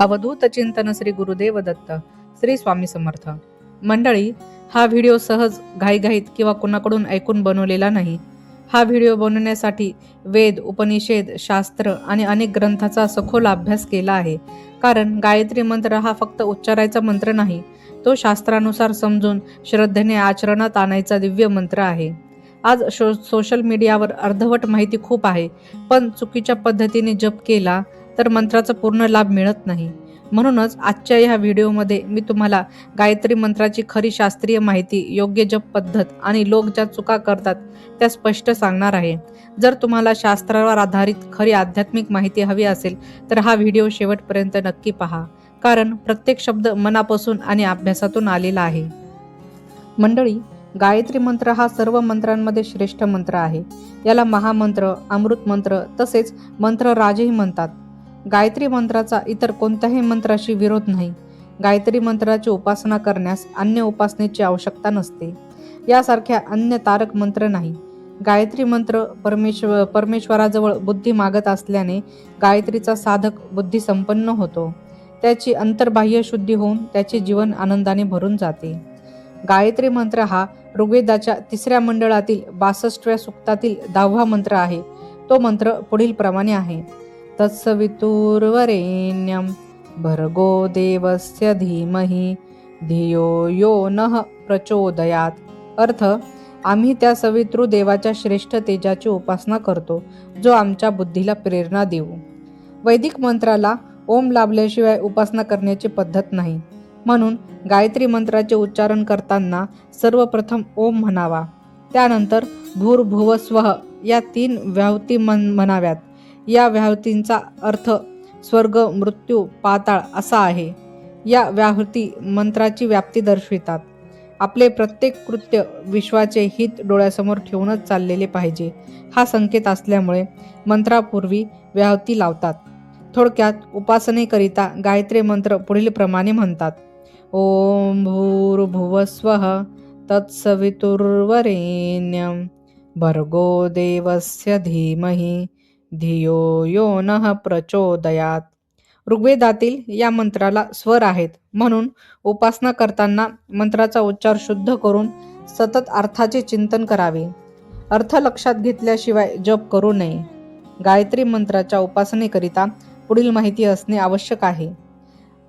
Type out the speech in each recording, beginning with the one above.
अवधूत चिंतन श्री गुरुदेव दत्त श्री स्वामी समर्थ. मंडळी हा व्हिडिओ सहज घाईघाईत किंवा कुणाकडून ऐकून बनवलेला नाही. हा व्हिडिओ बनवण्यासाठी वेद उपनिषेद शास्त्र आणि अनेक ग्रंथाचा सखोल अभ्यास केला आहे. कारण गायत्री मंत्र हा फक्त उच्चारायचा मंत्र नाही तो शास्त्रानुसार समजून श्रद्धेने आचरणात आणायचा दिव्य मंत्र आहे. आज शो सोशल मीडियावर अर्धवट माहिती खूप आहे पण चुकीच्या पद्धतीने जप केला तर मंत्राचा पूर्ण लाभ मिळत नाही. म्हणूनच आजच्या या व्हिडिओमध्ये मी तुम्हाला गायत्री मंत्राची खरी शास्त्रीय माहिती योग्य जप पद्धत आणि लोक ज्या चुका करतात त्या स्पष्ट सांगणार आहे. जर तुम्हाला शास्त्रावर आधारित खरी आध्यात्मिक माहिती हवी असेल तर हा व्हिडिओ शेवटपर्यंत नक्की पहा. कारण प्रत्येक शब्द मनापासून आणि अभ्यासातून आलेला आहे. मंडळी गायत्री मंत्र हा सर्व मंत्रांमध्ये श्रेष्ठ मंत्र आहे. याला महामंत्र अमृत मंत्र तसेच मंत्र राजही म्हणतात. गायत्री मंत्राचा इतर कोणत्याही मंत्राशी विरोध नाही. गायत्री मंत्राची उपासना करण्यास अन्य उपासनेची आवश्यकता नसते. यासारख्या अन्य तारक मंत्र नाही. गायत्री मंत्र परमेश्वर परमेश्वराजवळ बुद्धी मागत असल्याने गायत्रीचा साधक बुद्धी संपन्न होतो. त्याची अंतर्बाह्य शुद्धी होऊन त्याचे जीवन आनंदाने भरून जाते. गायत्री मंत्र हा ऋग्वेदाच्या तिसऱ्या मंडळातील बासष्टव्या सुक्तातील दहावा मंत्र आहे. तो मंत्र पुढील प्रमाणे आहे. तत्सवितुर्वरेण्यं। भर्गो देवस्य धीमहि धियो यो नः प्रचोदयात। अर्थ आम्ही त्या सवितृ देवाच्या श्रेष्ठ तेजाची उपासना करतो जो आमच्या बुद्धीला प्रेरणा देऊ. वैदिक मंत्राला ओम लाभल्याशिवाय उपासना करण्याची पद्धत नाही. म्हणून गायत्री मंत्राचे उच्चारण करताना सर्वप्रथम ओम म्हणावा. त्यानंतर भूर्भुव स्वः या तीन व्याहती मन म्हणाव्यात. या व्याहृतींचा अर्थ स्वर्ग मृत्यू पाताळ असा आहे. या व्याहृती मंत्राची व्याप्ती दर्शवितात. आपले प्रत्येक कृत्य विश्वाचे हित डोळ्यासमोर ठेवूनच चाललेले पाहिजे हा संकेत असल्यामुळे मंत्रापूर्वी व्याहती लावतात. थोडक्यात उपासनेकरिता गायत्री मंत्र पुढील प्रमाणे म्हणतात. ओम भूर्भुवस्व तत्सवितुर्वरेण्यम भर्गो देवस्य धीमही धियो यो न प्रचोदयात. ऋग्वेदातील या मंत्राला स्वर आहेत. म्हणून उपासना करताना मंत्राचा उच्चार शुद्ध करून सतत अर्थाचे चिंतन करावे. अर्थ लक्षात घेतल्याशिवाय जप करू नये. गायत्री मंत्राच्या उपासनेकरिता पुढील माहिती असणे आवश्यक आहे.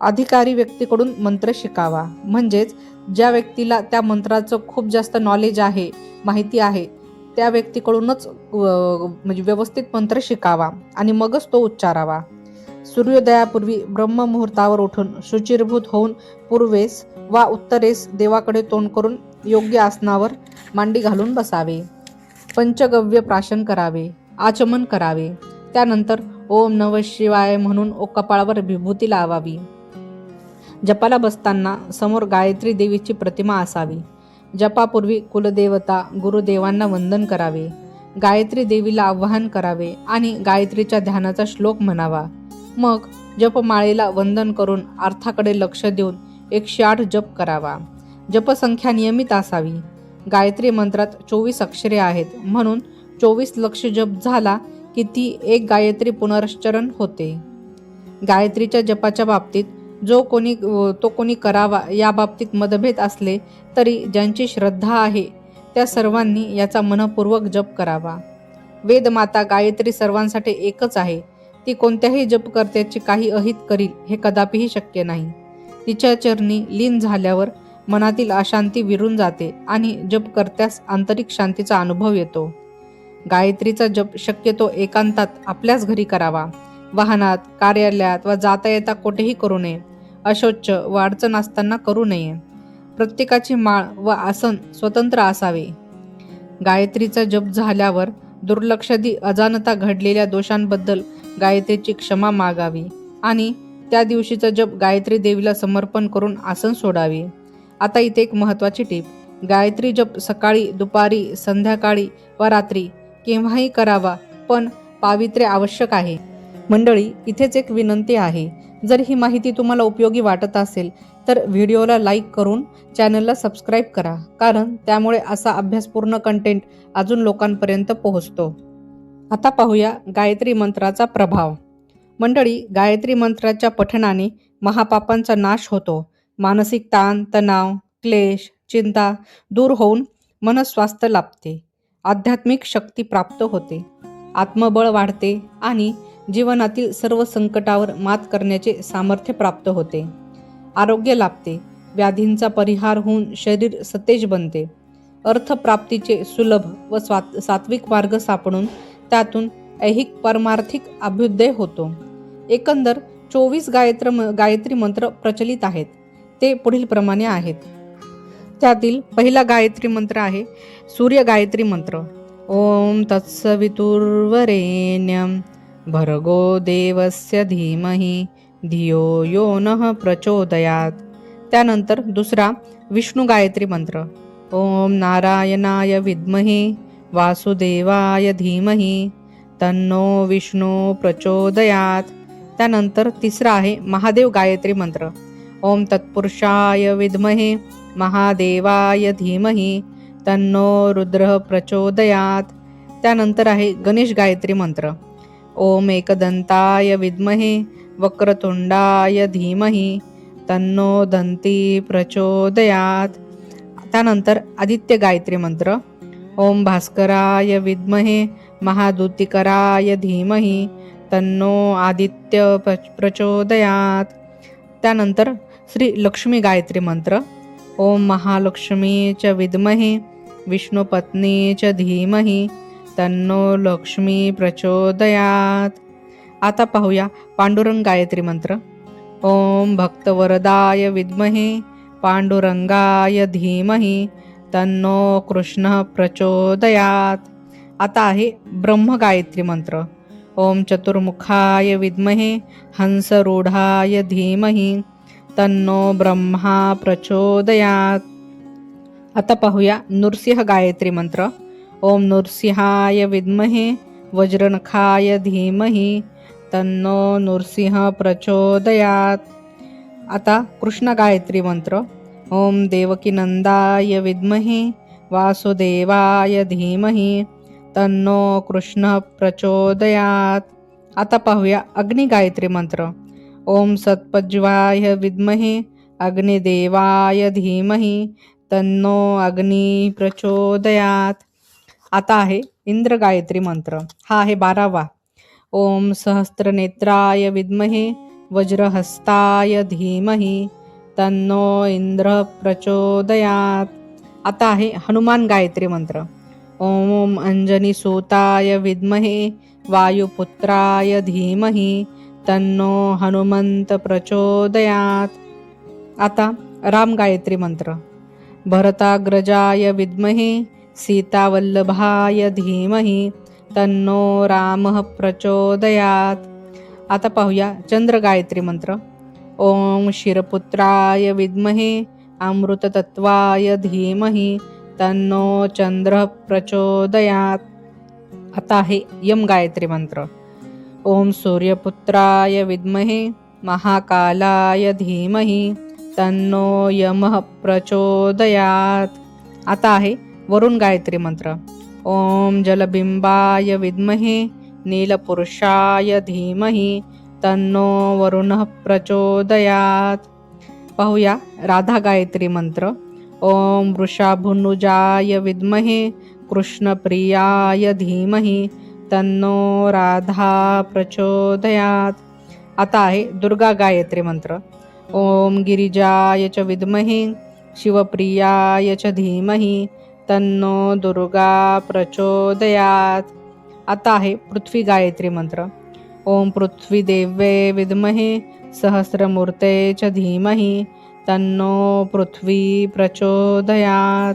अधिकारी व्यक्तीकडून मंत्र शिकावा. म्हणजेच ज्या व्यक्तीला त्या मंत्राचं खूप जास्त नॉलेज आहे माहिती आहे त्या व्यक्तीकडूनच म्हणजे व्यवस्थित मंत्र शिकावा आणि मगच तो उच्चारावा. सूर्योदयापूर्वी ब्रह्ममुहूर्तावर उठून शुचिरभूत होऊन पूर्वेस वा उत्तरेस देवाकडे तोंड करून योग्य आसनावर मांडी घालून बसावे. पंचगव्य प्राशन करावे आचमन करावे. त्यानंतर ओम नव शिवाय म्हणून ओ कपाळावर विभूती लावावी. जपाला बसताना समोर गायत्री देवीची प्रतिमा असावी. जपापूर्वी कुलदेवता गुरुदेवांना वंदन करावे गायत्री देवीला आवाहन करावे आणि गायत्रीच्या ध्यानाचा श्लोक म्हणावा. मग जपमाळेला वंदन करून अर्थाकडे लक्ष देऊन एकशे आठ जप करावा. जपसंख्या नियमित असावी. गायत्री मंत्रात चोवीस अक्षरे आहेत म्हणून चोवीस लक्ष जप झाला की ती एक गायत्री पुनरश्चरण होते. गायत्रीच्या जपाच्या बाबतीत जो कोणी तो कोणी करावा या बाबतीत मतभेद असले तरी ज्यांची श्रद्धा आहे त्या सर्वांनी याचा मनपूर्वक जप करावा. वेदमाता गायत्री सर्वांसाठी एकच आहे. ती कोणत्याही जपकर्त्याची काही अहित करील हे कदापिही शक्य नाही. तिच्या चरणी लीन झाल्यावर मनातील अशांती विरून जाते आणि जपकर्त्यास आंतरिक शांतीचा अनुभव येतो. गायत्रीचा जप शक्यतो एकांतात आपल्याच घरी करावा. वाहनात कार्यालयात वा जाता येता कुठेही करू नये. अशोच्च व अडचण असताना करू नये. प्रत्येकाची माळ व आसन स्वतंत्र असावे. गायत्रीचा जप झाल्यावर दुर्लक्षदी अजाणता घडलेल्या दोषांबद्दल गायत्रीची क्षमा मागावी आणि त्या दिवशीचा जप गायत्री देवीला समर्पण करून आसन सोडावे. आता इथे एक महत्त्वाची टीप. गायत्री जप सकाळी दुपारी संध्याकाळी व रात्री केव्हाही करावा पण पावित्र्य आवश्यक आहे. मंडळी इथेच एक विनंती आहे. जर ही माहिती तुम्हाला उपयोगी वाटत असेल तर व्हिडिओला लाईक करून चॅनलला सबस्क्राईब करा. कारण त्यामुळे असा अभ्यासपूर्ण कंटेंट अजून लोकांपर्यंत पोहोचतो. आता पाहूया गायत्री मंत्राचा प्रभाव. मंडळी गायत्री मंत्राच्या पठणाने महापापांचा नाश होतो. मानसिक ताण तणाव क्लेश चिंता दूर होऊन मनस्वास्थ्य लाभते. आध्यात्मिक शक्ती प्राप्त होते. आत्मबळ वाढते आणि जीवनातील सर्व संकटावर मात करण्याचे सामर्थ्य प्राप्त होते. आरोग्य लाभते. व्याधींचा परिहार होऊन शरीर सतेज बनते. अर्थप्राप्तीचे सुलभ व स्वात सात्विक मार्ग सापडून त्यातून ऐहिक परमार्थिक अभ्युदय होतो. एकंदर चोवीस गायत्र गायत्री मंत्र प्रचलित आहेत. ते पुढील प्रमाणे आहेत. त्यातील पहिला गायत्री मंत्र आहे सूर्य गायत्री मंत्र. ओम तत्सवितुर्वरेण्यम. भर्गो देवस्य धीमही धियो यो न प्रचोदयात. त्यानंतर दुसरा विष्णू गायत्री मंत्र. ओम नारायणाय विद्महे वासुदेवाय धीमही तन्नो विष्णू प्रचोदयात. त्यानंतर तिसरा आहे महादेव गायत्री मंत्र. ओम तत्पुरुषाय विद्महे महादेवाय धीमही तन्नो रुद्र प्रचोदयात. त्यानंतर आहे गणेश गायत्री मंत्र. ओम एकदंताय विद्महे वक्रतुंडाय धीमहि तन्नो दंती प्रचोदयात। त्यानंतर आदित्य गायत्री मंत्र ओम भास्कराय विद्महे महादुतिकराय धीमहि तन्नो आदित्य प्रचोदयात। त्यानंतर श्री लक्ष्मी गायत्री मंत्र ओम महालक्ष्मी च विद्महे विष्णुपत्नी च धीमहि तन्नो लक्ष्मी प्रचोदयात. आता पाहूया पांडुरंग गायत्री मंत्र. ओम भक्तवरदाय विद्महे पांडुरंगाय धीमही तन्नो कृष्ण प्रचोदयात. आता आहे ब्रह्म गायत्री मंत्र. ओम चतुर्मुखाय विद्महे हंसरूढाय धीमही तन्नो ब्रह्मा प्रचोदयात. आता पाहूया नृसिंह गायत्री मंत्र. ओम नृसिंहाय विद्महे वज्रनखाय धीमहि तन्नो नृसिंह प्रचोदयात। आता कृष्ण गायत्री मंत्र ओम देवकीनंदाय विद्महे वासुदेवाय धीमहि तन्नो कृष्ण प्रचोदयात। आता पाहूया अग्नि गायत्री मंत्र ओम सत्पज्वाय विद्महे अग्निदेवाय धीमहि तन्नो अग्नी प्रचोदयात। आता आहे इंद्र गायत्री मंत्र. हा आहे बारावा. ओम सहस्त्रनेत्राय विद्महे वज्रहस्ताय धीमहि तन्नो इंद्र प्रचोदयात. आता आहे हनुमान गायत्री मंत्र. ओम अंजनी सूताय विद्महे वायुपुत्राय धीमहि तन्नो हनुमंत प्रचोदयात. आता राम गायत्री मंत्र. भरताग्रजाय विद्महे सीतावल्लभाय धीमहि तन्नो रामः प्रचोदयात. आता पाहूया चंद्र गायत्री मंत्र. ओम शिरपुत्राय विद्महे अमृततत्वाय धीमहि तन्नो चंद्र प्रचोदयात. आता आहे यम गायत्री मंत्र. ओम सूर्यपुत्राय विद्महे महाकालाय धीमहि तन्नो यमः प्रचोदयात. आता आहे वरुण गायत्री मंत्र. ओम जलबिंबाय विद्महे नीलपुरुषाय धीमहि तन्नो वरुणः प्रचोदयात. पाहूया राधा गायत्री मंत्र. ओम वृषाभुनुजाय विद्महे कृष्णप्रियाय धीमहि तन्नो राधा प्रचोदयात. आता आहे दुर्गा गायत्री मंत्र. ओम गिरिजाय च विद्महे शिवप्रियाय च धीमहि तन्नो दुर्गा प्रचोदयात. आता आहे पृथ्वी गायत्री मंत्र. ओम पृथ्वी देवे विद्महे सहस्रमूर्ते च धीमहि तन्नो पृथ्वी प्रचोदयात.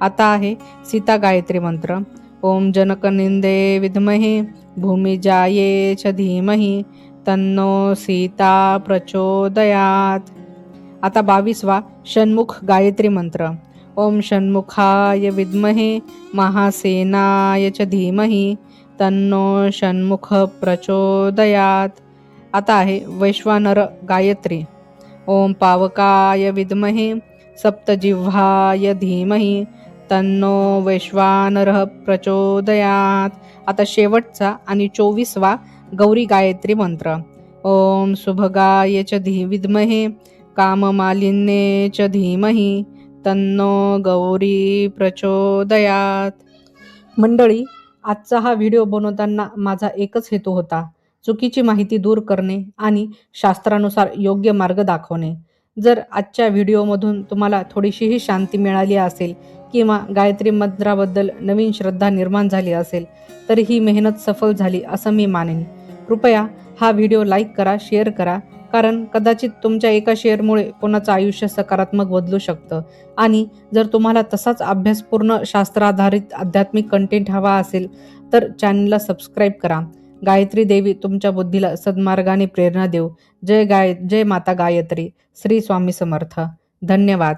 आता आहे सीता गायत्री मंत्र. ओम जनकनिंदे विद्महे भूमिजाये च धीमहि तन्नो सीता प्रचोदयात. आता बावीसवा षण्मुख गायत्री मंत्र. ओम षण्मुखाय विद्महे महासेनाय च धीमहि तन्नो षण्मुख प्रचोदयात. आता आहे वैश्वानर गायत्री. ओम पावकाय विद्महे सप्तजिह्वाय धीमहि तन्नो वैश्वानरः प्रचोदयात. आता शेवटचा आणि चोवीसवा गौरी गायत्री मंत्र. ओम शुभगाय च धी विद्महे काममालिन्ये च धीमहि तन्नो गौरी प्रचोदयात. मंडळी आजचा हा व्हिडिओ बनवताना माझा एकच हेतू होता चुकीची माहिती दूर करणे आणि शास्त्रानुसार योग्य मार्ग दाखवणे. जर आजच्या व्हिडिओमधून तुम्हाला थोडीशीही शांती मिळाली असेल किंवा गायत्री मंत्राबद्दल नवीन श्रद्धा निर्माण झाली असेल तर ही मेहनत सफल झाली असं मी मानेन. कृपया हा व्हिडिओ लाईक करा शेअर करा कारण कदाचित तुमच्या एका शेअरमुळे कोणाचं आयुष्य सकारात्मक बदलू शकतं. आणि जर तुम्हाला तसाच अभ्यासपूर्ण शास्त्राधारित आध्यात्मिक कंटेंट हवा असेल तर चॅनलला सबस्क्राईब करा. गायत्री देवी तुमच्या बुद्धीला सद्मार्गाने प्रेरणा देऊ. जय गाय जय माता गायत्री. श्री स्वामी समर्थ. धन्यवाद.